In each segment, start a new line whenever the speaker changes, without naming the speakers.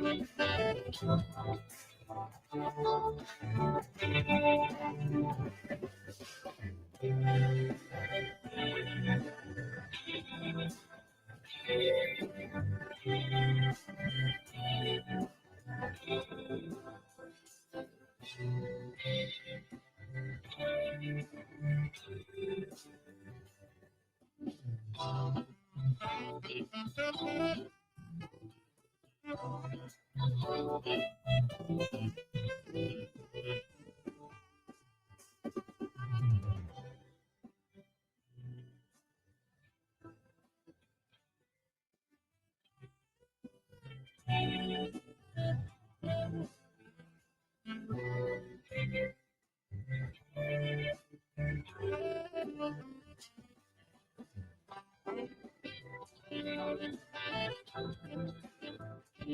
フフフフ。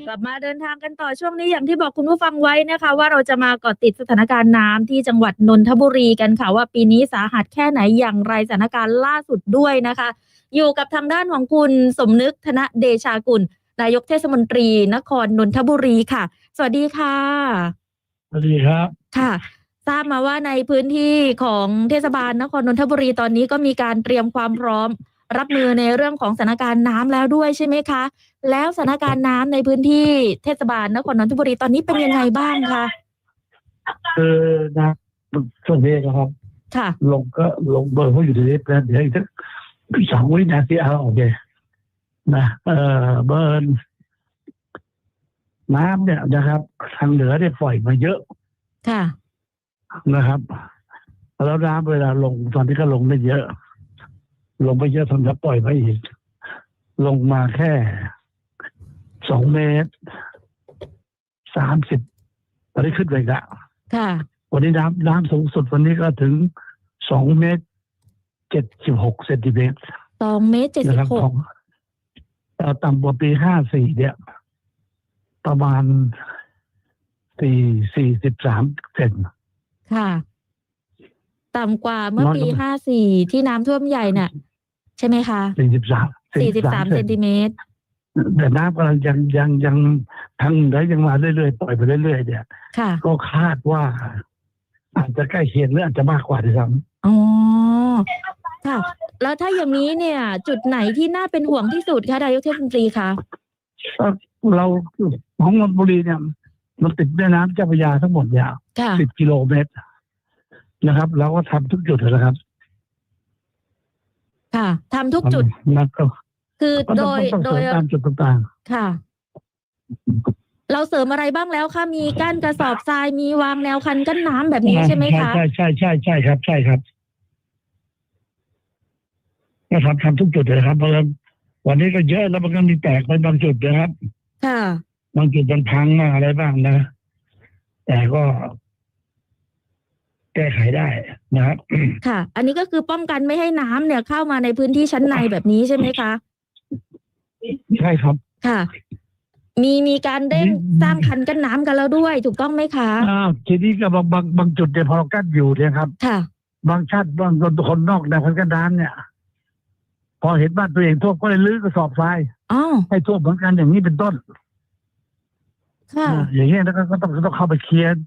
กลับมาเดินทางกันต่อช่วงนี้อย่างที่บอกคุณผู้ฟังไว้นะคะ ว่าเราจะมาเกาะติดสถานการณ์น้ำที่จังหวัดนนทบุรีกันค่ะว่าปีนี้สาหัสแค่ไหนอย่างไรสถานการณ์ล่าสุดด้วยนะคะ อยู่กับทางด้านของคุณสมนึกธนเดชากุลนายกเทศมนตรี นครนนทบุรีค่ะ สวัสดีค่ะ
สวัสดีครับ
ค่ะ ทราบมาว่าในพื้นที่ของเทศบาลนครนนทบุรีตอนนี้ก็มีการเตรียมความพร้อม รับมือในเรื่องของสถานการณ์น้ำแล้วด้วยใช่ไหมคะ แล้วสถานการณ์น้ำในพื้นที่เทศบาลนครนนทบุรีตอนนี้เป็นยังไงบ้างคะ
คือนะส่วนนี้นะครับ
ค่ะ
ลงก็ลงเบอร์เขาอยู่ในลิฟต์แล้วเดี๋ยวอีกสักสองวินาทีเอาโอเคนะเออเบิร์นน้ำเนี่ยนะครับ ทางเหนือเนี่ยปล่อยมาเยอะ
ค่ะ
นะครับ แล้วน้ำเวลาลงตอนนี้ก็ลงไม่เยอะ ลงไปเยอะทำจะปล่อยมาอีก ลงมาแค่สองเมตรสามสิบตอนนี้ขึ้นไปอีกแล้ว
ค่ะ
วันนี้น้ำน้ำสูงสุดวันนี้ก็ถึงสองเมตรเจ็ดสิบหกเซนติเมตร
สองเมตรเจ็ด
นะ
สิ
ครับ
บห
ข
ก
องเอ่อต่ำกว่าปีห้าสี่เนี่ย ประมาณสี่สี่สิบสามเซน
ค่ะ ต่ำกว่าเมื่อ
น้อย
ปี
ลงมา
ห้าสี่ที่น้ำท่วมใหญ่น่ะ ใช่ไหมคะ
สี่สิบสาม
สี่สิบสามเซนติเมตร
แต่น้ำกำลังยังยังยังทางเหนือยังมาเรื่อยๆปล่อยไปเรื่อยๆเนี่ย
ค่ะ
ก็คาดว่า อาจจะใกล้เคียงหรืออาจจะมากกว่าด้วยซ้
อ๋อค่ะ แล้วถ้าอย่างนี้เนี่ย จุดไหนที่น่าเป็นห่วงที่สุดคะนายกเทศมนตรีคะำ
ก็เราของนนทบุรีเนี่ยมันติดแม่น้ำเจ้าพระยาทั้งหมดเนี่ย
ค่ะ
สิบกิโลเมตรนะครับ เราก็ทำทุกจุดนะครับ
ค่ะทำทุกจุด
มันก็
คือ
ก็
โด
ต้อง
ย
ต้อง
โด
เสริ
ย
มตามจุดต่าง
ค่ะ เราเสริมอะไรบ้างแล้วคะมีกั้นกระสอบทรายมีวางแนวคันกั้นน้ำแบบ
ๆ
นี้ใช่ไหมคะ
ใช่ใช่ใช่ใช่ครับ ใช่ครับก็ทำทำทุกจุดเลยครับเพราะว่าวันนี้ก็เยอะแล้วมันก็มีแตกไปบางจุดนะครับ
ค่ะ
บางจุดมันพังบ้างอะไรบ้างนะ แต่ก็ แก้ไขได้นะครับ
ค่ะ อันนี้ก็คือป้องกันไม่ให้น้ำเนี่ยเข้ามาในพื้นที่ชั้นในแบบนี้ใช่ไหมคะ
ใช่ครับ
ค่ะ มีมีการเร่ง
อืม
สร้างคันกั้นน้ำกันแล้วด้วย ถูกต้องไหมคะ
อ้าวทีนี้ก็บางบางบางจุดเนี่ยพอเรากั้นอยู่เนี่ยครับ
ค่ะ
บางชาติบางคนคนนอกแนวคันกันดานเนี่ย พอเห็นบ้านตัวเองท่วมก็เลยลื้อกระสอบทราย
อ๋อ
ให้ท่วมเหมือนกันอย่างนี้เป็นต้น
ค่ะ
อ่าอย่างเงี้ยแล้วก็ก็ต้องก็ต้องเข้าไปเคลียร์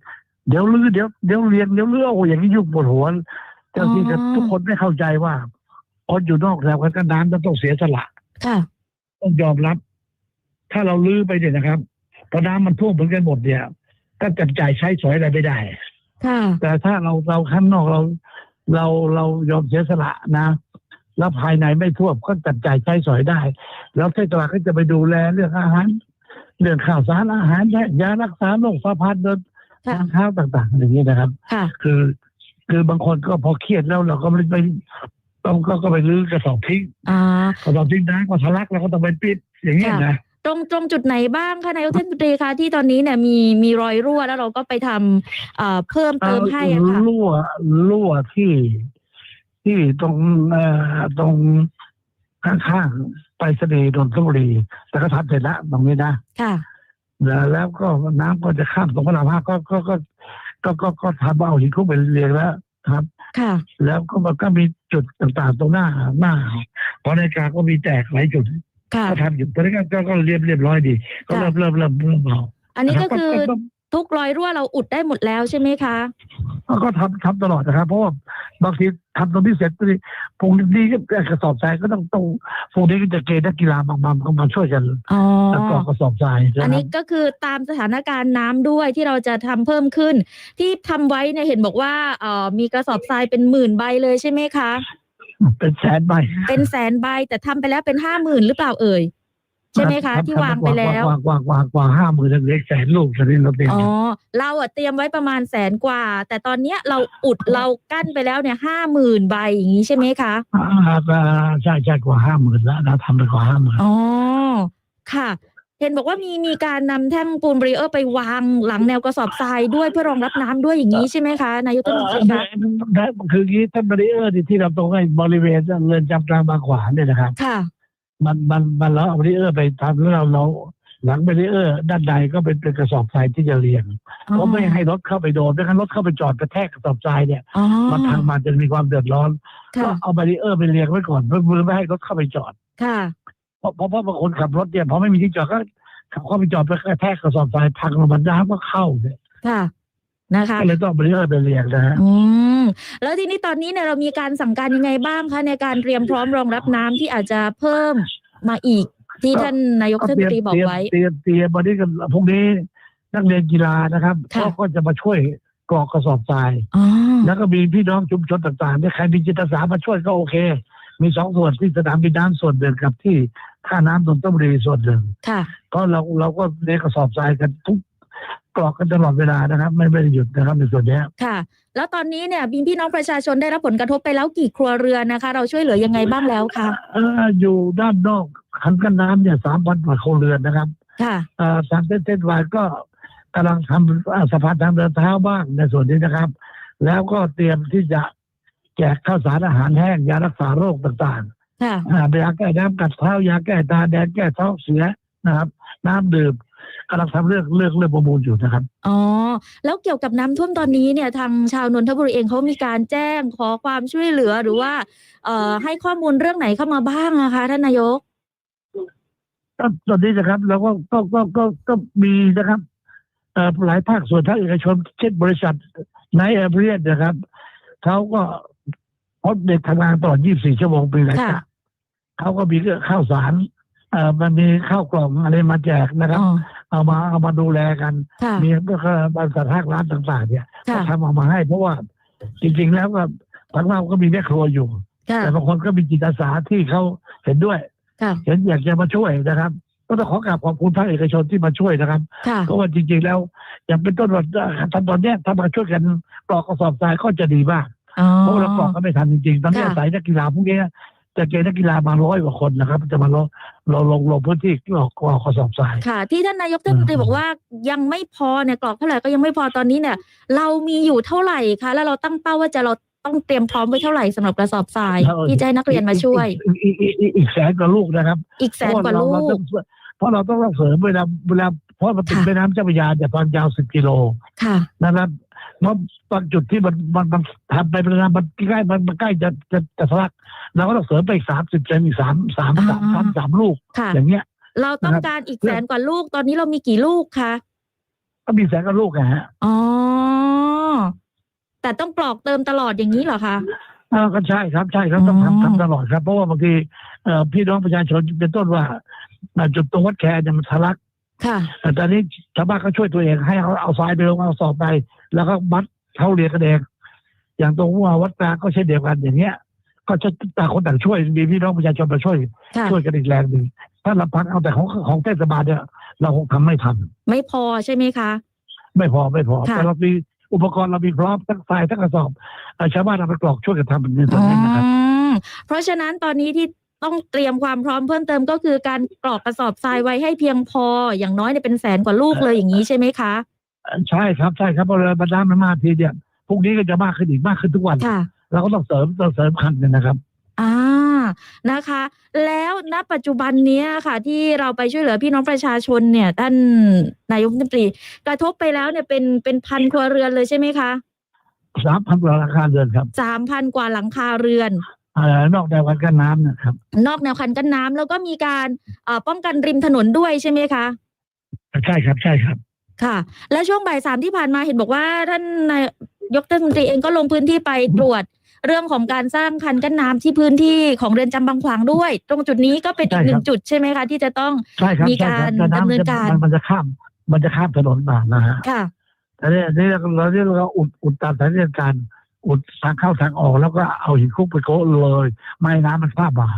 เดี๋ยวลื้อเดี๋ยวเดี๋ยวเรียนเดี๋ยวลื้อโอ้อย่างนี้ยุ่งปวดหัวเจ้าที่กับ
อ๋อ
ทุกคนไม่เข้าใจว่าคนอยู่นอกแนวคันกันดานต้องเสียสละ
ค่ะ
ต้องยอมรับ ถ้าเราลื้อไปเนี่ยนะครับพอน้ำมันท่วมเหมือนกันหมดเนี่ยก็จับจ่ายใช้สอยอะไรไม่ได้
ค่ะ
แต่ถ้าเราเราข้างนอกเรา เราเรายอมเสียสละนะแล้วภายในไม่ท่วมก็จับจ่ายใช้สอยได้ แล้วเทศบาลก็จะไปดูแลเรื่องอาหาร เรื่องข่าวสารอาหารยายารักษาโรคสะพันเดิน
ค่ะ
ทางเท้าต่างๆอย่างนี้นะครับ
ค่ะ
คือ คือบางคนก็พอเครียดแล้วเราก็ไม่ไปต้องก็ก็ไปลื้อกระสอบทิ้ง
อ่า
กระสอบทิ้งน้ำก็ทะลักแล้วก็ต้องไปปิดอย่างนี้ย
ค่ะ
นะ
ตรงตรงจุดไหนบ้างคะนายกเทศมนตรีคะที่ตอนนี้เนี่ยมีมีรอยรั่วแล้วเราก็ไปทำเอ่อเพิ่มเติมให้อะค่ะ
รั่วรั่วที่ที่ตรงเอ่อตรงข้างๆไปรษณีย์นนทบุรีแต่ก็ทำเสร็จแล้วตรงนี้นะ
ค่ะ
แล้วแล้วก็น้ำก็จะข้ามตรงพระรามห้าก็ก็ก็ก็ก็ก็ทำเอาหินคุกไปเรียงแล้วครับ
ค่ะ
แล้วก็มันก็มีจุดต่างๆตรงหน้าหน้าพอในกลางก็มีแตกหลายจุด
ค่ะ
ก็ทำอยู่ตอนนี้ก็ก็ก็เรียบเรียบร้อยดี ก็เริ่มเริ่มเริ่มเริ่มเบา
อันนี้ก็ะ
รับ
คือ
ก็
ทุกรอยรั่วเราอุดได้หมดแล้วใช่ไหมคะ
ก็ก็ทำทำตลอดนะครับ เพราะว่าบางทีทำตรงนี้เสร็จนี่พรุ่งนี้ก็กระสอบทรายก็ต้องต้องพรุ่งนี้ก็จะเกณฑ์นักกีฬาบางบางก็มาช่วยกัน
อ๋อ
แล้วกรอกกระสอบทรายนะ
อัน
ครั
นี้
บ
ก็คือตามสถานการณ์น้ำด้วยที่เราจะทำเพิ่มขึ้น ที่ทำไว้เนี่ยเห็นบอกว่าเอ่อมีกระสอบทรายเป็นหมื่นใบเลยใช่ไหมคะ
เป็นแสนใบ
เป็นแสนใบแต่ทำไปแล้วเป็นห้าหมื่นหรือเปล่าเอ่ย ใช่ไหมคะ
รับ
ที่วางไปแล้ว
วางวางวางวางห้าหมื่นเล็กแสนลูกตอนนี้เราเตรียม
อ๋อ
อยู่
เราอะเตรียมไว้ประมาณแสนกว่า แต่ตอนเนี้ยเราอุดเรากั้นไปแล้วเนี่ยห้าหมื่นใบอย่างนี้ใช่ไหมคะ
อ่าอ่าใช่ใช่กว่าห้าหมื่นแล้วนะทำไปกว่าห้าหมื่น
อ๋อค่ะ เห็นบอกว่ามีมีการนำแท่งปูนบริเออร์ไปวางหลังแนวกระสอบทรายด้วยเพื่อรองรับน้ำด้วยอย่างนี้ใช่ไหมคะนายกรัฐมนตรีคะ
คืออย่างนี้ท่านบริเออร์ที่เราตรงไอ้บริเวณเรือนจำกลางบางขวางเนี่ยนะครับ
ค่ะ
มันมันมันเราเอาบริเออร์ไปทำแล้วเราเราหลังบริเออร์ ด้านในก็เป็นเป็นกระสอบทรายที่จะเรียงเพราะไม่ให้รถเข้าไปโดนไม่งั้นรถเข้าไปจอดกระแทกกระสอบทรายเนี่ย
อ๋อ
มันทางมาจะมีความเดือดร้อนก็
ค่ะ
เอาบริเออร์ไปเรียงไว้ก่อนเพื่อเพื่อไม่ให้รถเข้าไปจอด
ค่ะ
เพราะเพราะเพราะบางคนขับรถเนี่ยพอไม่มีที่จอดก็ขับเข้าไปจอดไปกระแทกกระสอบทรายพังลงมาน้ำก็เข้าเนี่ย
ค่ะ นะคะ
ก็เลยต้องเอาบริเออร์ไปเรียงนะฮะ
อืมแล้วทีนี้ตอนนี้เนี่ยเรามีการสั่งการยังไงบ้างคะในการเตรียมพร้อมรองรับน้ำที่อาจจะเพิ่มมาอีกที่ท่านนายก
ก็
รัฐม
เต
น
รียม
ตรีบอก
เตรียม
ไว้
เตรียมเตรียมวันนี้กันพรุ่งนี้นักเรียนกีฬานะครับ
ค่ะ
ก็ก็จะมาช่วยกรอกกระสอบทราย
อ๋อ
แล้วก็มีพี่น้องชุมชนต่างๆเนี่ยใครมีจิตอาสามาช่วยก็โอเค มีสองส่วนที่สนามบินน้ำส่วนหนึ่งกับที่ท่าน้ำนนทบุรีส่วนหนึ่ง
ค่ะ
ก็เราเราก็เนกระสอบทรายกันทุก กรอกกันตลอดเวลานะครับ ไม่ไม่ได้หยุดนะครับในส่วนเนี้ย
ค่ะ แล้วตอนนี้เนี่ยมีพี่น้องประชาชนได้รับผลกระทบไปแล้วกี่ครัวเรือนนะคะ เราช่วยเหลือยังไงบ้างแล้วคะ
เอ่ออยู่ด้านนอกคันกั้นน้ำเนี่ยสามพันกว่าครัวเรือนนะครับ
ค่ะ
เอ่อทางเส้นเส้นวายก็กำลังทำอ่าสะพานทางเดินเท้าบ้างในส่วนนี้นะครับ แล้วก็เตรียมที่จะแจกข้าวสารอาหารแห้งยารักษาโรคต่าง
ค่ะ
ๆอ่ายาแก้น้ำกัดเท้ายาแก้ตาแดงแก้ท้องเสียนะครับ น้ำดื่ม กำลังทำเรื่องเรื่องเรื่องประมูลอยู่นะครับ
อ๋อ แล้วเกี่ยวกับน้ำท่วมตอนนี้เนี่ยทางชาวนนทบุรีเองเขามีการแจ้งขอความช่วยเหลือหรือว่าเอ่อให้ข้อมูลเรื่องไหนเข้ามาบ้างนะคะ ท่านนายก
ก็ตอนนี้นะครับเราก็ก็ก็ก็ก็มีนะครับเอ่อหลายภาคส่วนภาคเอกชนเช่นบริษัทไนแอร์เรียนนะครับเขาก็เพราะเด็กทำงานตลอด 24 ชั่วโมงปีหลาย
ค่ะ
กะเขาก็มีข้าวสารเอ่อมันมีข้าวกล่องอะไรมาแจกนะครับ
อ๋อ
เอามาเอามาดูแลกัน
ค่ะ
มีก็บริษัทภาคร้านต่างๆ เนี่ยก็
ค่ะ
ทำเอามาให้ เพราะว่าจริง ๆ แล้วก็ทางเราก็มีแม่ครัวอยู่
ค่ะ
แต่บางคนก็มีจิตอาสาที่เขาเห็นด้วย
ค่ะ
เห็นอยากจะมาช่วยนะครับ ก็ต้องขอกราบขอบคุณภาคเอกชนที่มาช่วยนะครับ
ค่ะ
เพราะว่าจริง ๆ แล้ว อย่างเป็นต้นว่าทำตอนเนี้ยถ้ามาช่วยกันกรอกกระสอบทรายก็จะดีมาก
อ๋อ
เพราะว่าเรากรอกก็ไม่ทันจริงๆตอนนี้
ค่ะ
สายนักกีฬาพวกนี้ จะเกณฑ์นักกีฬามาร้อยกว่าคนนะครับ จะมาลงเราลงลงพื้นที่กรอกกรอกกระสอบทราย
ค่ะ ที่ท่านนายกรัฐมนตรี
อืม
บอกว่ายังไม่พอเนี่ยกรอกเท่าไหร่ก็ยังไม่พอตอนนี้เนี่ย เรามีอยู่เท่าไหร่คะแล้วเราตั้งเป้าว่าจะเราต้องเตรียมพร้อมไว้เท่าไหร่สำหรับกระสอบทรายที่จะให้นักเรียนมาช่วย
อีกอีกอีกอีกอีกแสนกว่าลูกนะครับ
อีกแสนกว่าลู
เพระเรเร
ก
ต้องเพราะเราต้องเสริมเวลาเวลาเพราะมันเป็น
ค่ะ
แม่น้ำเจ้าพระยาเนี่ยตอนยาวสิบกิโล
ค่ะ
นะครับ เพราะตอนจุดที่มันมันมันทำไปเป็นน้ำมันใกล้มันมันใกล้จะจะจะทะลักเราก็ต้องเสริมไปอีกสามสิบเซนอีกสามสามสาม
อ่า
สามสามลูก
ค่ะ
อย่างเงี้ย
เราต้องการอีกแสนกว่าลูกตอนนี้เรามีกี่ลูกคะ
ก็มีแสนกว่าลูกนะฮะ
อ๋อแต่ต้องกรอกเติมตลอดอย่างนี้เหรอคะ
เออก็ใช่ครับใช่ครับต้อง
อืม
ทำทำตลอดครับ เพราะว่าบางทีเอ่อพี่น้องประชาชนเป็นต้นว่าอ่าจุดตรงวัดแคร์เนี่ยมันทะลัก
ค่ะ
แต่ตอนนี้ชาวบ้านเขาช่วยตัวเองให้เขาเอาทรายไปลงเอาสอบไป แล้วก็มัดเท่าเรียนกันเองอย่างตรงว่าวัดกลางก็เช่นเดียวกันอย่างเงี้ย ก็จะต่างคนต่างช่วยมีพี่น้องประชาชนมาช่วย
ค่ะ
ช่วยกันอีกแรงหนึ่งถ้าลำพังเอาแต่ของของเทศบาลเนี่ย เราคงทำไม่ทัน
ไม่พอใช่ไหมคะ
ไม่พอไม่พอ
ค่ะ
แต่เรามีอุปกรณ์เรามีพร้อมทั้งทรายทั้งกระสอบเอ่อชาวบ้านเอาไปกรอกช่วยกันทำเป็นตรงนี้นะครับ
อืมเพราะฉะนั้นตอนนี้ที่ ต้องเตรียมความพร้อมเพิ่มเติมก็คือการกรอกกระสอบทรายไว้ให้เพียงพอ อย่างน้อยเนี่ยเป็นแสนกว่าลูกเลยอย่างนี้ใช่ไหมคะ
ใช่ครับใช่ครับเพราะเวลาบรรดามันมาทีเนี่ยพรุ่งนี้ก็จะมากขึ้นอีกมากขึ้นทุกวัน
ค่ะ
เราก็ต้องเสริมต้องเสริมคันเนี่ยนะครับ
อ่านะคะ แล้วณปัจจุบันเนี้ยค่ะ ที่เราไปช่วยเหลือพี่น้องประชาชนเนี่ยท่านนายกรัฐมนตรี กระทบไปแล้วเนี่ยเป็นเป็นพันครัวเรือนเลยใช่ไหมคะ
สามพันกว่าราคาเรือนครับ
สามพันกว่าหลังคาเรือน
เอ่อ นอกแนวคันกั้นน้ำนะครับ
นอกแนวคันกั้นน้ำแล้วก็มีการเอ่อป้องกันริมถนนด้วยใช่ไหมคะ
ใช่ครับใช่ครับ
ค่ะ และช่วงบ่ายสามที่ผ่านมาเห็นบอกว่าท่านนายกรัฐมนตรีเองก็ลงพื้นที่ไปตรวจเรื่องของการสร้างคันกั้นน้ำที่พื้นที่ของเรือนจำบางขวางด้วย ตรงจุดนี้ก็เป็นอีกหนึ่งจุดใช่ไหมคะ ที่จะต้อง
ใช่ครับ
มี
ใช่ค
การ
บแต่ำ
ดำเนิน
จะ
การ
มันมันจะข้าม มันจะข้ามถนนมานะฮะ
ค่ะ
แต่เนี่ยนี่เราเราเรียกว่าอุดอุดตามสถานการณ์ อุดทางเข้าทางออก แล้วก็เอาหินคุกไปโกะเลย ไม่ให้น้ำมันข้ามมา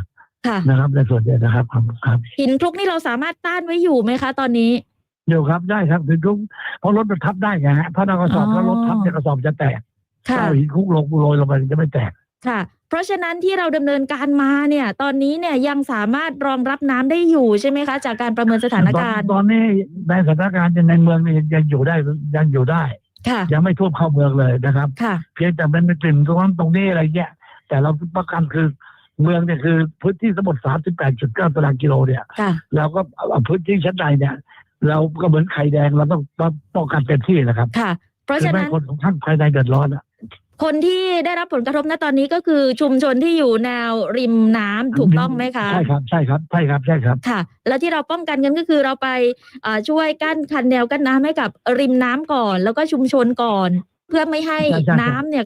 ค่ะ
นะครับ ในส่วนเนี้นะครับครับครับ
หินคลุกนี่เราสามารถต้านไว้อยู่ไหมคะ ตอนนี้
เดี๋ยวครับได้ครับถึงทุกเพราะรถมันทับได้ไงฮะถ้าเรากระสอบ
อ๋อ
แล้วรถทับเนี่ยกระสอบจะแตก
ค่ะ
ถ้าเอาหินคุกลงโรยลงไปจะไม่แตก
ค่ะ เพราะฉะนั้นที่เราดำเนินการมาเนี่ย ตอนนี้เนี่ยยังสามารถรองรับน้ำได้อยู่ใช่ไหมคะ จากการประเมินสถานการณ์
ตอนตอนนี้ในสถานการณ์ในเมืองนี่ยังอยู่ได้ยังอยู่ได้
ค่ะ
ยังไม่ท่วมเข้าเมืองเลยนะครับ
ค่ะ
เพียงแต่มันเป็นกลิ่นตรงนั้นตรงนี้อะไรเงี้ยแต่เราประกันคือเมืองเนี่ยคือพื้นที่ทั้งหมด38.9ตารางกิโลเนี่ย
ค่ะ
เราก็เอาพื้นที่ชั้นในเนี่ย เราก็เหมือนไข่แดงเราต้องต้องป้องกันเต็มที่นะครับ
ค่ะ เพราะ
คือ
ฉะ
ไม่
นั้น
ให้คนของท่านภายในเดือดร้อนอะ
คนที่ได้รับผลกระทบณตอนนี้ก็คือชุมชนที่อยู่แนวริมน้ำถูกต้องไหมคะ
ใช่ครับใช่ครับใช่ครับใช่ครับ
ค่ะ แล้วที่เราป้องกันกันก็คือเราไปเอ่อช่วยกั้นคันแนวกั้นน้ำให้กับริมน้ำก่อน แล้วก็ชุมชนก่อน เพื่อไม่ให้
ใช่ใช่
น้ำเนี่ย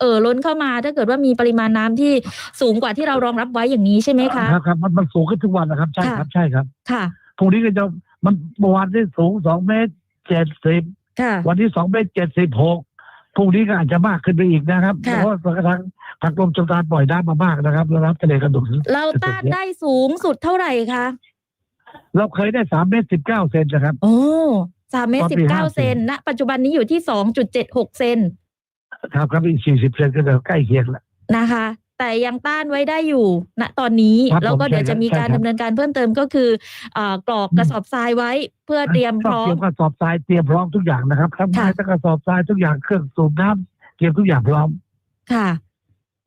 เอ่อล้นเข้ามาถ้าเกิดว่ามีปริมาณน้ำที่สูงกว่าที่เรารองรับไว้อย่างนี้ใช่ไหมคะ
ครับครับมันมันสูงขึ้นทุกวันนะครับ ใช่ครับใช่ครับ
ค่ะ
พรุ่งนี้ก็จะมันเมื่อวานที่สูงสองเมตรเจ็ดสิบ
ค่ะ
วันที่สองเมตรเจ็ดสิบหก พรุ่งนี้ก็อาจจะมากขึ้นไปอีกนะครับ
ค่ะ
เพราะว่าทางทางกรมชลประทานปล่อยน้ำมามากนะครับแล้วน้ำทะเลกระดุน
เราต้านได้สูงสุดเท่าไหร่คะ
เราเคยได้สามเมตรสิบเก้าเซนนะครับ
โอ้สามเมตร
ตอน
สิ
ปี
บเก้า
54
เซนณปัจจุบันนี้อยู่ที่สองจุดเจ็ดหกเซน
ครับครับอีกสี่สิบเซนก็จะใกล้เคียงแล้ว
นะคะ แต่ยังต้านไว้ได้อยู่ณตอนนี้
ครับ
แล้วก็
ผม
เดี๋ยว
ใช่
จะมี
ครับ
การ
ใช่ครับ
ดำเนินการเพิ่มเติมก็คือเอ่อกรอกกระสอบทรายไว้ เพื่อเตรียมพร้อ
เตรี
ม
ยมกระสอบทรายเตรียมพร้อมทุกอย่างนะครับทั้งไม้
ค่ะ
ทั้งกระสอบทรายทุกอย่างเครื่องสูบน้ำเตรียมทุกอย่างพร้อม
ค่ะ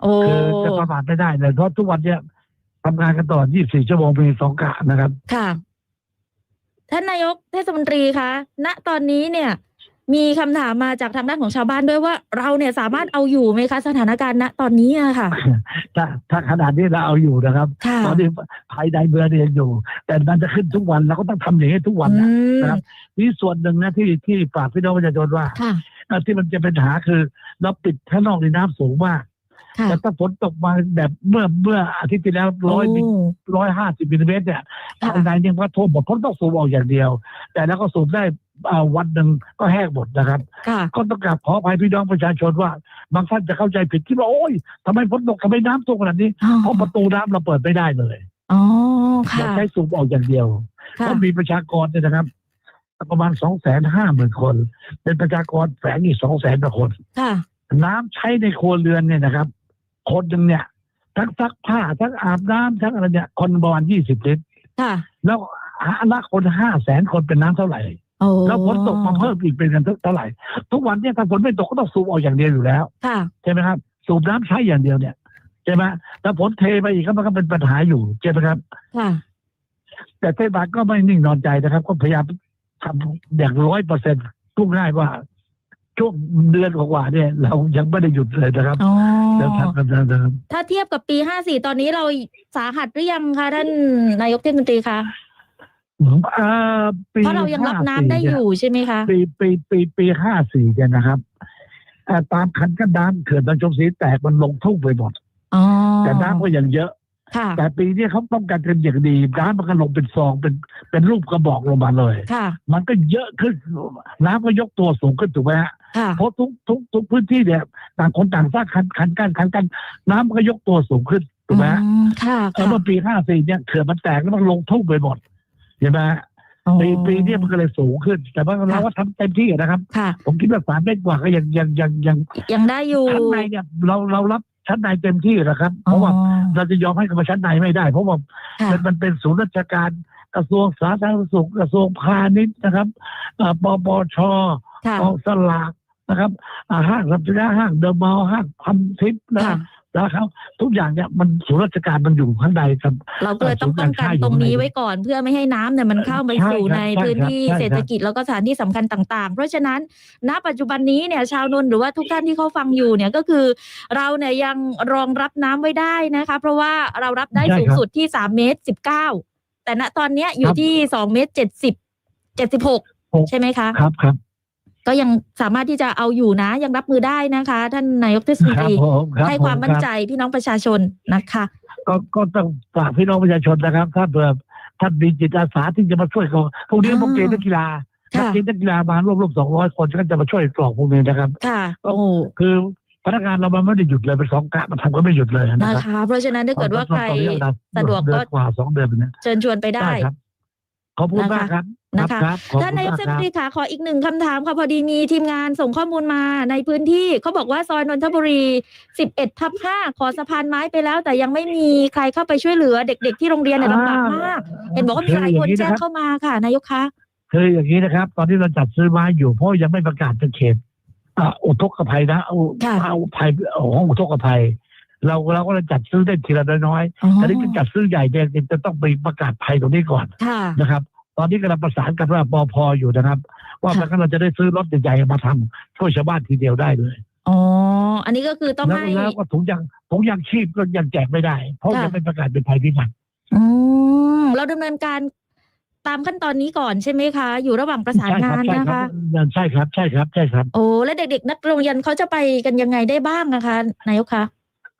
โอ้
คือจะประมาทไม่ได้เลยเพราะทุกวันเนี้ยทำงานกันตลอด24 ชั่วโมงมีสองกะนะครับ
ค่ะท่านนายกเทศมนตรีคะ ณ ตอนนี้เนี่ย มีคำถามมาจากทางด้านของชาวบ้านด้วยว่า เราเนี่ยสามารถเอาอยู่ไหมคะสถานการณ์ณตอนนี้อะค่ะ
ถ้าถ้าขนาดนี้เราเอาอยู่นะครับ
ค่ะ
ตอนนี้ภายในเมืองเนี่ยยังอยู่ แต่มันจะขึ้นทุกวันเราก็ต้องทำอย่างนี้ทุกวัน
อื
นะ
ม
นะครับนี่ส่วนหนึ่งนะที่ที่ฝากพี่น้องประชาชนว่า
ค่ะ
เอ่อที่มันจะเป็นปัญหาคือเราปิดข้างนอกในน้ำสูงมาก
ค่ะ
แต่ถ้าฝนตกมาแบบเมื่อเมื่ออาทิตย์ที่แล้วร้อยมิล
โร้
อยห้าสิบมิลลิเมตรเนี่ย
ค่ะ
ภายในยังว่าท่วมหมดเพราะต้องสูบออกอย่างเดียว แต่แล้วก็สูบได้อ่า วันหนึ่งก็แห้งหมดนะครับ
ค่ะ
ก็ต้องกราบขออภัยพี่น้องประชาชนว่า บางท่านจะเข้าใจผิดคิดว่าโอ้ยทำไมฝนตกทำไมน้ำท่วมขนาดนี้เพราะประตูน้ำเราเปิดไม่ได้เลย
อ๋อ
เรา
ค่ะ
ใช้สูบออกอย่างเดียว
ค่ะ
เพราะมีประชากรเนี่ยนะครับ ประมาณสองแสนห้าหมื่นคน เป็นประชากรแฝงอีกสองแสนกว่าคน
ค่ะ
น้ำใช้ในครัวเรือนเนี่ยนะครับ คนหนึ่งเนี่ย ทั้งซักผ้าทั้งอาบน้ำทั้งอะไรเนี่ยคนประมาณยี่สิบลิตร
ค่ะ
แล้วหาละคนห้าแสนคนเป็นน้ำเท่าไหร่
โอ้
แล้วฝนตกมาเพิ่มอีกเป็นกันเท่าไหร่ ทุกวันเนี่ยถ้าฝนไม่ตกก็ต้องสูบออกอย่างเดียวอยู่แล้ว
ค่ะ
ใช่ไหมครับ สูบน้ำใช้อย่างเดียวเนี่ยใช่ไหมแล้วฝนเทไปอีกก็มันก็เป็นปัญหาอยู่ใช่ไหมครับ
ค่ะ
แต่เทศบาลก็ไม่นิ่งนอนใจนะครับ ก็พยายามทำอย่างร้อยเปอร์เซ็นต์ทุกง่ายว่าช่วงเดือนกว่าๆเนี่ย เรายังไม่ได้หยุดเลยนะครับ
อ๋อ
แล้วทำกันนะครับ
ถ้าเทียบกับปีห้าสี่ตอนนี้เราสาหัสหรือยังคะท่านนายกเทศมนตรีคะ
เอ่อปี
เพราะเรายังรับน้ำได้
54
อ
เนี่
ยู่ใช่ไหมคะ
ปีปีปีปีห้าสี่เนี่ยนะครับเอ่อตามคันกั้นน้ำเขื่อนบรรจงศรีแตกมันลงทุ่งไปหมด
อ๋อ
แต่น้ำก็ยังเยอะ
ค่ะ
แต่ปีนี้เขาป้องกันกันอย่างดีน้ำมันก็ลงเป็นซองเป็นเป็นรูปกระบอกลงมาเลย
ค่ะ
มันก็เยอะขึ้นน้ำก็ยกตัวสูงขึ้นถูกไหมฮะ
ค่ะ
เพราะทุกทุกทุกพื้นที่เนี่ยต่างคนต่างสร้างคันคันกันคันกันน้ำมันก็ยกตัวสูงขึ้นถูกไหมฮะ
อืมค่ะ
แล้วเมื่อปีห้าสี่เนี่ยเขื่อนมันแตกแล้วมันลงทุ่งไปหมด เห็นไหมฮะ
อ๋อ
ปีปีเนี้มันก็เลยสูงขึ้น แต่ว่าเราก็ทำเต็มที่นะครับ
ค่ะ
ผมคิดว่าสามเมตรกว่าก็ยังยังยังยัง
ยังได้อยู่
ชั้นในเนี่ยเราเรารับชั้นในเต็มที่นะครับ เพราะว่า
อ๋อ
เราจะยอมให้กับชั้นในไม่ได้ เพราะว่า
ค่ะ
มันมันเป็นศูนย์ราชการกระทรวงสาธารณสุขกระทรวงพาณิชย์นะครับอ่าปปช
ค่ะ
กองสลากนะครับอ่าห้างสัมภาระห้างเดอะมอลล์ห้างพันทิพย์นะค
ค่ะ
รับสแล้วครับ ทุกอย่างเนี่ยมันศูนย์ราชการมันอยู่ข้างในครับ
เราก็เลยต้องป้องกันตรงนี้ไว้ก่อนเพื่อไม่ให้น้ำเนี่ยมันเข้าไป
ใช่
สู่
ครับ
ใน
ใช่
พื้น
ครับ
ที่
ใช่ครับ
เศรษฐกิจแล้วก็สถานที่สำคัญต่างๆ เพราะฉะนั้น ณ ปัจจุบันนี้เนี่ยชาวนนท์หรือว่าทุกท่านที่เขาฟังอยู่เนี่ยก็คือ เราเนี่ยยังรองรับน้ำไว้ได้นะคะ เพราะว่าเรารับได้
ใช่
สูง
ครับ
สุดที่สามเมตรสิบเก้าแต่ณตอนเนี้ยอยู่
ครับ
ที่สองเมตรเจ็ดสิบเจ็ดสิบหก
หก
ใช่ไหมคะ
ครับครับ
ก็ยังสามารถที่จะเอาอยู่นะ ยังรับมือได้นะคะ ท่านนายกเทศมน
ครั
ต
บ
รี
ผมครับ
ให้ความ
ผ
มั่น
รับ
ใจพี่น้องประชาชนนะคะ
ก็ก็ต้องฝากพี่น้องประชาชนนะครับ ถ้าเผื่อท่านมีจิตอาสาที่จะมาช่วยเขาพวกนี้
อ่า
พวกเกณฑ์นักกีฬานัก
ค่ะ
เกณฑ์นักกีฬามารวบรวมสองร้อยคนก็จะมาช่วยกรอกพวกนี้นะครับ
ค่ะโอ้
คือพนักงานเรามันไม่ได้หยุดเลยเป็นสองกะมันทำก็ไม่หยุดเลยนะ
นะครับคะเพราะฉะนั้นถ้าเกิดว่าใคร
ตอนนี้เา
สะดวกก็
เอนกว่าสองเดือนเนี่ย
เชิญชวนไปได้
ครับขอบคุณมากครับ
นะคะ
รับขอบ
ท่าน
คุณ
นายก
มาก
เทศ
ค
ม
รั
น
บ
ตรีค่ะขออีกหนึ่งคำถามค่ะพอดีมีทีมงานส่งข้อมูลมาในพื้นที่เขาบอกว่าซอยนนทบุรี 11ทับ5ขอสะพานไม้ไปแล้ว แต่ยังไม่มีใครเข้าไปช่วยเหลือเด็กๆ ที่โรงเรียนเนี่ยลำบากมากเห็นบอกว่ามีหลายคนแจ้งเข้ามาค่ะ นายกคะ
คืออย่างนี้นะครับ ตอนนี้เราจัดซื้อไม้อยู่เพราะยังไม่ประกาศเป็นเขตอ่าอุทกภัยนะเอา
ค่ะ
เอาภัยเอาห้องอุทกภัยเราเราก็จะจัดซื้อได้ทีละน้อย
อ๋อ
ๆแต่นี่จะจัดซื้อใหญ่เนี่ยจะต้องไปประกาศภัยตรงนี้ก่อน
ค่ะ
นะครับ ตอนนี้กำลังประสานกับว่าปพอยู่นะครับ ว่า
ค่ะ
มันก็เราจะได้ซื้อรถใหญ่ๆมาทำช่วยชาวบ้านทีเดียวได้เลย
อ๋อ อันนี้ก็คือต้อง
แล้ว
ให้
แล้วก็ถุงยางถุงยางชีพก็ยังแจกไม่ได้ เพราะ
ค่ะ
ยังไม่ประกาศเป็นภัยพิบัติ
อืมเราดำเนินการตามขั้นตอนนี้ก่อนใช่ไหมคะ อยู่ระหว่างประสานงาน
ใช่
นะ
ครั
คะ
บใช่ครับใช่ครับใช่ครับ
โอ้และเด็ก ๆ นักเรียนเขาจะไปกันยังไงได้บ้างนะคะนายกคะ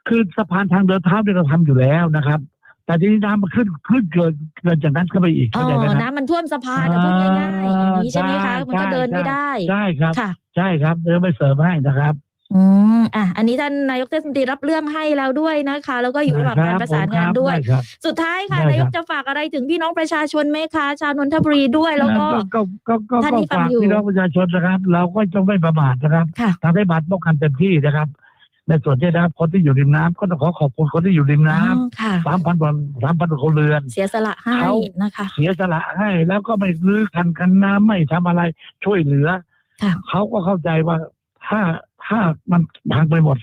คือสะพานทางเดินเท้าเนี่ยเราทำอยู่แล้วนะครับ แต่ทีนี้น้ำมันขึ้นขึ้นเกินเกินจากนั้นเข้าไปอีก
อ๋
เข้าใจไหม
อ
ครับ
น้ำมันท่วมสะพานอะพูดง่ายๆอย่างนี้ใช่ไหมคะ มันก็เดินไม่ได้
ใช่ครับ
ค่ะ
ใช่ครับเดี๋ยวไปเสริมให้นะครับ
อืมอะอันนี้ท่านนายกเทศมนตรีรับเรื่องให้แล้วด้วยนะคะ แล้วก็อยู่ระหว่างการประสานงานด้วย
ไครับ
สุดท้ายค่ะ
ได้ครับ
นายกจะฝากอะไรถึงพี่น้องประชาชนไหมคะ ชาวนนทบุรีด้วยแล้วก็
ก็ก็ก็
ท่าน
ก็
ที่ฟัง
ฝาก
อยู่
พี่น้องประชาชนนะครับ เราก็ต้องไม่ประมาทนะครับ
ค่ะ
ทำให้บัตรป้องกันเต็มที่นะครับ ในส่วนที่นะครับคนที่อยู่ริมน้ำก็ต้องขอขอบคุณคนที่อยู่ริมน้
อืมค่ะำ
สามพันกว่าสามพันกว่าคนเรือน
เสียสละให้
เขา
นะคะ
เสียสละให้แล้วก็ไม่รื้อคันคันน้ำไม่ทำอะไรช่วยเหลือ
ค่ะ
เขาก็เข้าใจว่าถ้าถ้ามันพังไปหมด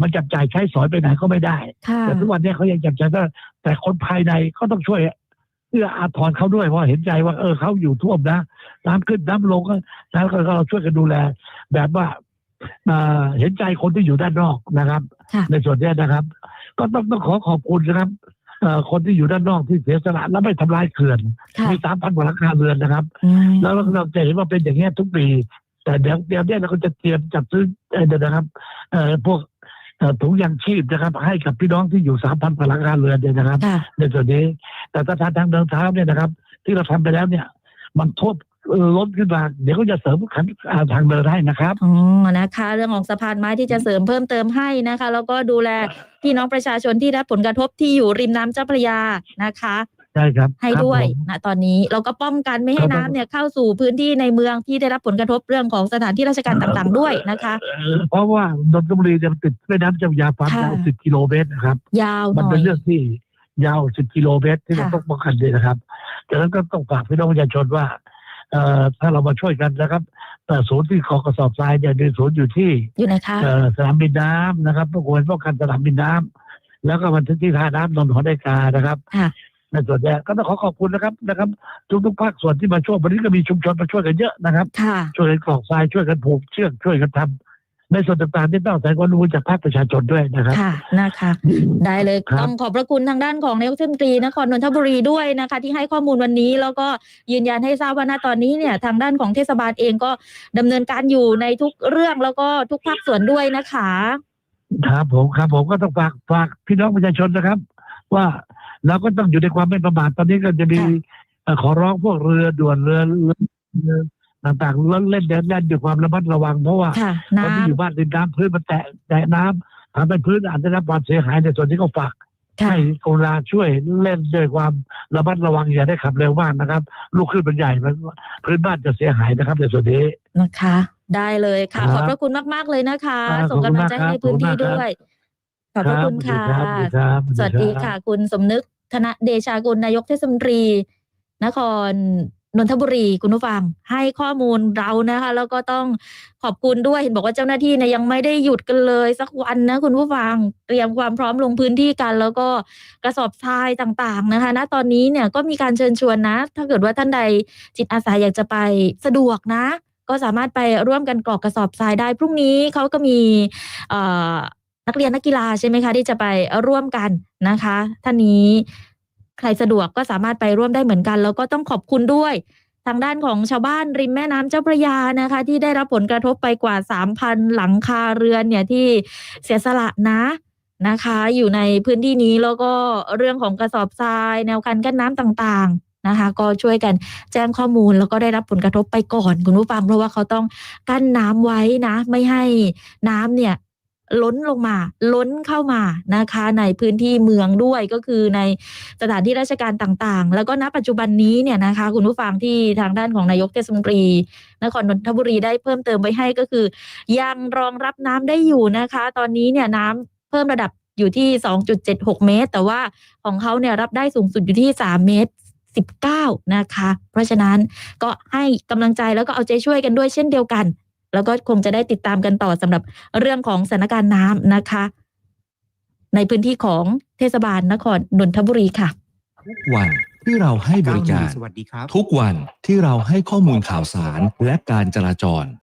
มันจับจ่ายใช้สอยไปไหนก็ไม่ได้
ค่ะ
แต่ทุกวันเนี้เขายังจับจ่ายได้แต่คนภายในเขาต้องช่วยเพื่ออาทรเขาด้วยเพราะเห็นใจว่าเออเขาอยู่ท่วมนะน้ำขึ้นน้ำลงก็แล้วก็เราช่วยกันดูแล แบบว่า เอ่อเห็นใจคนที่อยู่ด้านนอกนะครับ
ค่ะ
ในส่วนเนี้ยนะครับ ก็ต้องต้องขอขอบคุณนะครับเอ่อคนที่อยู่ด้านนอกที่เสียสละและไม่ทำลายเขื่อน
ค่ะ
มีสามพันกว่าหลังคาเรือนนะครับ
อืม
แล้วเราจะเห็นว่าเป็นอย่างเงี้ยทุกปี แต่เดี๋ยวเดี๋ยวเนี้เราก็จะเตรียมจัดซื้อเอ่อเดี๋ยวนะครับเอ่อพวกเอ่อถุงยางชีพนะครับ ให้กับพี่น้องที่อยู่สามพันกว่าหลังคาเรือนเนี่ยนะครับ
ค่ะ
ในส่วนนี้ แต่ถ้าทางทางเดินเท้าเนี่ยนะครับ ที่เราทำไปแล้วเนี่ย มันท่วมเอ่อ ล้นขึ้นมาเดี๋ยวก็จะเสริมขันอ่าทางเดินให้นะครับ
อ๋อนะคะ เรื่องของสะพานไม้ที่จะเสริมเพิ่มเติมให้นะคะ แล้วก็ดูแลพี่น้องประชาชนที่ได้รับผลกระทบที่อยู่ริมน้ำเจ้าพระยานะคะ
ใช่ครับ
ให้
ครับ
ด้วย
ผม
ณตอนนี้เราก็ป้องกันไม่ให้
ครับ
น้ำเนี่ยเข้าสู่พื้นที่ในเมืองที่ได้รับผลกระทบเรื่องของสถานที่ราชการต่างๆ ด้วยนะคะ
เอ่อเพราะว่านนทบุรีจะติดแม่น้ำเจ้าพระยาความ
ค่ะ
ยาวสิบกิโลเมตรนะครับ
ยาวห
มัน
น่อ
เป็น
ย
เรื่องที่ยาว10กิโลเมตรที่เรา
ค่ะ
ต้องป้องกันเลยนะครับดังนั้นก็ต้องฝากพี่น้องประชาชนว่าเอ่อ ถ้าเรามาช่วยกันนะครับเอ่อศูนย์ที่คอกระสอบทรายเนี่ยมีศูนย์อยู่ที่
อยู่ไหนคะ
เอ่อสนามบินน้ำนะครับป้องกันป้องกันสนามบินน้ำแล้วก็มันที่ท่าน้ำนนทหอนาฬิกานะครับ
ค่ะ
ในส่วนเนี้ยก็ต้องขอขอบคุณนะครับนะครับ ทุกทุกๆภาคส่วนที่มาช่วยวันนี้ก็มีชุมชนมาช่วยกันเยอะนะครับ
ค่ะ
ช่วยกันกรอกทรายช่วยกันผูกเชือกช่วยกันทำ ในส่วนต่างๆที่ต้องอาศัยความรู้จากภาคประชาชนด้วยนะครับ
ค่ะนะคะ ได้เลย
ครับ
ต้องขอบพระคุณทางด้านของนายกเทศมนตรีนครนนทบุรีด้วยนะคะ ที่ให้ข้อมูลวันนี้แล้วก็ยืนยันให้ทราบว่าณตอนนี้เนี่ยทางด้านของเทศบาลเองก็ดำเนินการอยู่ในทุกเรื่องแล้วก็ทุกภาคส่วนด้วยนะคะ
ครับผมครับผมก็ต้องฝากฝากพี่น้องประชาชนนะครับ ว่าเราก็ต้องอยู่ในความไม่ประมาทตอนนี้ก็จะมี
ค่ะ
เอ่อขอร้องพวกเรือด่วนเรือเรือเรือ ต่างๆแล้วเล่นเดินเล่นด้วยความระมัดระวังเพราะว่า
ค่ะ
คนที่อยู่บ้านริมน้ำพื้นมันแตะแตะน้ำทำให้พื้นอาจจะได้รับความเสียหายในส่วนที่เขาฝาก
ค่ะ
ให้กรุณาช่วยเล่นด้วยความระมัดระวังอย่าได้ขับเร็วมากนะครับ ลูกขึ้นมันใหญ่มันพื้นบ้านจะเสียหายนะครับ ในส่วนนี้
นะคะ ได้เลยค่ะ
ครับ
ขอบพระคุณมาก ๆ เลยนะคะ
ครับ
ส่งกำลังใจ
ขอบคุณมาก
ให้พื้นที่
ครับ
ด้วย ขอบพระคุณค่ะ
รับ
สวัสดีค่ะ คุณสมนึกธนเดชากุลนายกเทศมนตรี นคร นนทบุรีคุณผู้ฟังให้ข้อมูลเรานะคะ แล้วก็ต้องขอบคุณด้วยเห็นบอกว่าเจ้าหน้าที่เนี่ยยังไม่ได้หยุดกันเลย สักวันนะคุณผู้ฟังเตรียมความพร้อมลงพื้นที่กัน แล้วก็กระสอบทรายต่างๆนะคะณตอนนี้เนี่ยก็มีการเชิญชวนนะ ถ้าเกิดว่าท่านใดจิตอาสาอยากจะไปสะดวกนะ ก็สามารถไปร่วมกันกรอกกระสอบทรายได้พรุ่งนี้เขาก็มีเอ่อนักเรียนนักกีฬาใช่ไหมคะ ที่จะไปร่วมกันนะคะ ท่านนี้ ใครสะดวกก็สามารถไปร่วมได้เหมือนกัน แล้วก็ต้องขอบคุณด้วย ทางด้านของชาวบ้านริมแม่น้ำเจ้าพระยานะคะ ที่ได้รับผลกระทบไปกว่า 3,000 หลังคาเรือนเนี่ยที่เสียสละนะนะคะ อยู่ในพื้นที่นี้แล้วก็เรื่องของกระสอบทราย แนวคันกั้นน้ำต่างๆนะคะ ก็ช่วยกันแจ้งข้อมูลแล้วก็ได้รับผลกระทบไปก่อน คุณผู้ฟังเพราะว่าเขาต้องกั้นน้ำไว้นะ ไม่ให้น้ำเนี่ย ล้นลงมา ล้นเข้ามานะคะ ในพื้นที่เมืองด้วยก็คือในสถานที่ราชการต่างๆ แล้วก็ณปัจจุบันนี้เนี่ยนะคะ คุณผู้ฟังที่ทางด้านของนายกเทศมนตรี นครนนทบุรีได้เพิ่มเติมไว้ให้ก็คือ ยังรองรับน้ำได้อยู่นะคะ ตอนนี้เนี่ยน้ำเพิ่มระดับอยู่ที่ 2.76 เมตร แต่ว่าของเขาเนี่ยรับได้สูงสุดอยู่ที่ 3 เมตร19 นะคะ เพราะฉะนั้นก็ให้กำลังใจแล้วก็เอาใจช่วยกันด้วยเช่นเดียวกัน แล้วก็คงจะได้ติดตามกันต่อสำหรับเรื่องของสถานการณ์น้ำนะคะ ในพื้นที่ของเทศบาลนครนนทบุรีค่ะ
ทุกวันที่เราให้บริการ
สวัสดีครับ
ทุกวันที่เราให้ข้อมูลข่าวสารและการจราจร